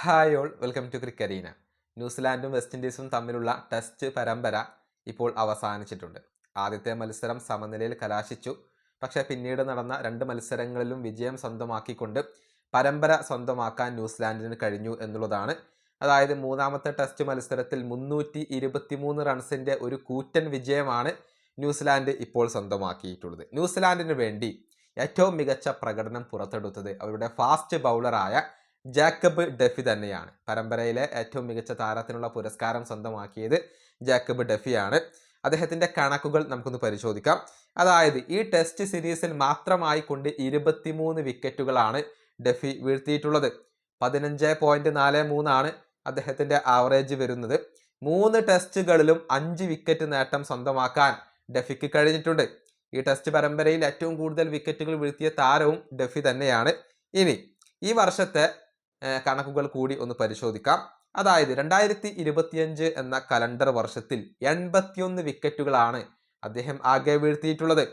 Hi all welcome to Crickarena ന്യൂസിലാൻഡും west ഇൻഡീസും തമ്മിലുള്ള test പരമ്പര ഇപ്പോൾ അവസാനിച്ചിട്ടുണ്ട്. ആദ്യത്തെ മത്സരം സമനിലയിൽ കലാശിച്ചു. പക്ഷേ പിന്നീട് നടന്ന രണ്ട് മത്സരങ്ങളിലും വിജയം സ്വന്തമാക്കിക്കൊണ്ട് പരമ്പര സ്വന്തമാക്കാൻ ന്യൂസിലാൻഡിന് കഴിഞ്ഞു എന്നുള്ളതാണ്. അതായത് മൂന്നാമത്തെ ടെസ്റ്റ് മത്സരത്തിൽ മുന്നൂറ്റി ഇരുപത്തിമൂന്ന് റൺസിന്റെ ഒരു കൂറ്റൻ വിജയമാണ് ന്യൂസിലാൻഡ് ഇപ്പോൾ സ്വന്തമാക്കിയിട്ടുള്ളത്. ന്യൂസിലാൻഡിന് വേണ്ടി ഏറ്റവും മികച്ച പ്രകടനം പുറത്തെടുത്തത് അവരുടെ ഫാസ്റ്റ് ബൗളറായ ജാക്കബ് ഡെഫി തന്നെയാണ്. പരമ്പരയിലെ ഏറ്റവും മികച്ച താരത്തിനുള്ള പുരസ്കാരം സ്വന്തമാക്കിയത് ജാക്കബ് ഡെഫിയാണ്. അദ്ദേഹത്തിന്റെ കണക്കുകൾ നമുക്കൊന്ന് പരിശോധിക്കാം. അതായത് ഈ ടെസ്റ്റ് സീരീസിൽ മാത്രമായി കൊണ്ട് ഇരുപത്തിമൂന്ന് വിക്കറ്റുകളാണ് ഡെഫി വീഴ്ത്തിയിട്ടുള്ളത്. പതിനഞ്ച് പോയിന്റ് നാല് മൂന്നാണ് അദ്ദേഹത്തിന്റെ ആവറേജ് വരുന്നത്. മൂന്ന് ടെസ്റ്റുകളിലും അഞ്ച് വിക്കറ്റ് നേട്ടം സ്വന്തമാക്കാൻ ഡെഫിക്ക് കഴിഞ്ഞിട്ടുണ്ട്. ഈ ടെസ്റ്റ് പരമ്പരയിൽ ഏറ്റവും കൂടുതൽ വിക്കറ്റുകൾ വീഴ്ത്തിയ താരവും ഡെഫി തന്നെയാണ്. ഇനി ഈ വർഷത്തെ കണക്കുകൾ കൂടി ഒന്ന് പരിശോധിക്കാം. അതായത് രണ്ടായിരത്തി ഇരുപത്തിയഞ്ച് എന്ന കലണ്ടർ വർഷത്തിൽ എൺപത്തിയൊന്ന് വിക്കറ്റുകളാണ് അദ്ദേഹം ആകെ വീഴ്ത്തിയിട്ടുള്ളത്.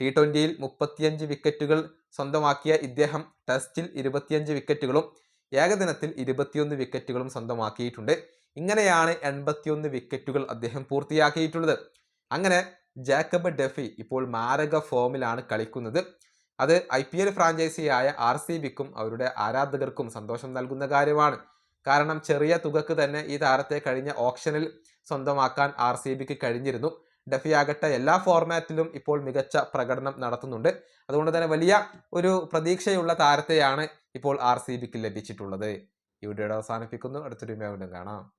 ടി ട്വന്റിയിൽ മുപ്പത്തിയഞ്ച് വിക്കറ്റുകൾ സ്വന്തമാക്കിയ ഇദ്ദേഹം ടെസ്റ്റിൽ ഇരുപത്തിയഞ്ച് വിക്കറ്റുകളും ഏകദിനത്തിൽ ഇരുപത്തിയൊന്ന് വിക്കറ്റുകളും സ്വന്തമാക്കിയിട്ടുണ്ട്. ഇങ്ങനെയാണ് എൺപത്തിയൊന്ന് വിക്കറ്റുകൾ അദ്ദേഹം പൂർത്തിയാക്കിയിട്ടുള്ളത്. അങ്ങനെ ജാക്കബ് ഡെഫി ഇപ്പോൾ മാരക ഫോമിലാണ് കളിക്കുന്നത്. അത് ഐ പി എൽ ഫ്രാഞ്ചൈസിയായ ആർ സി ബിക്കും അവരുടെ ആരാധകർക്കും സന്തോഷം നൽകുന്ന കാര്യമാണ്. കാരണം ചെറിയ തുകക്ക് തന്നെ ഈ താരത്തെ കഴിഞ്ഞ ഓപ്ഷനിൽ സ്വന്തമാക്കാൻ ആർ സി ബിക്ക് കഴിഞ്ഞിരുന്നു. ഡഫിയാകട്ടെ എല്ലാ ഫോർമാറ്റിലും ഇപ്പോൾ മികച്ച പ്രകടനം നടത്തുന്നുണ്ട്. അതുകൊണ്ട് തന്നെ വലിയ ഒരു പ്രതീക്ഷയുള്ള താരത്തെയാണ് ഇപ്പോൾ ആർ സി ബിക്ക് ലഭിച്ചിട്ടുള്ളത്. ഈ വീഡിയോയുടെ അവസാനിപ്പിക്കുന്നു. അടുത്തൊരു വീണ്ടും കാണാം.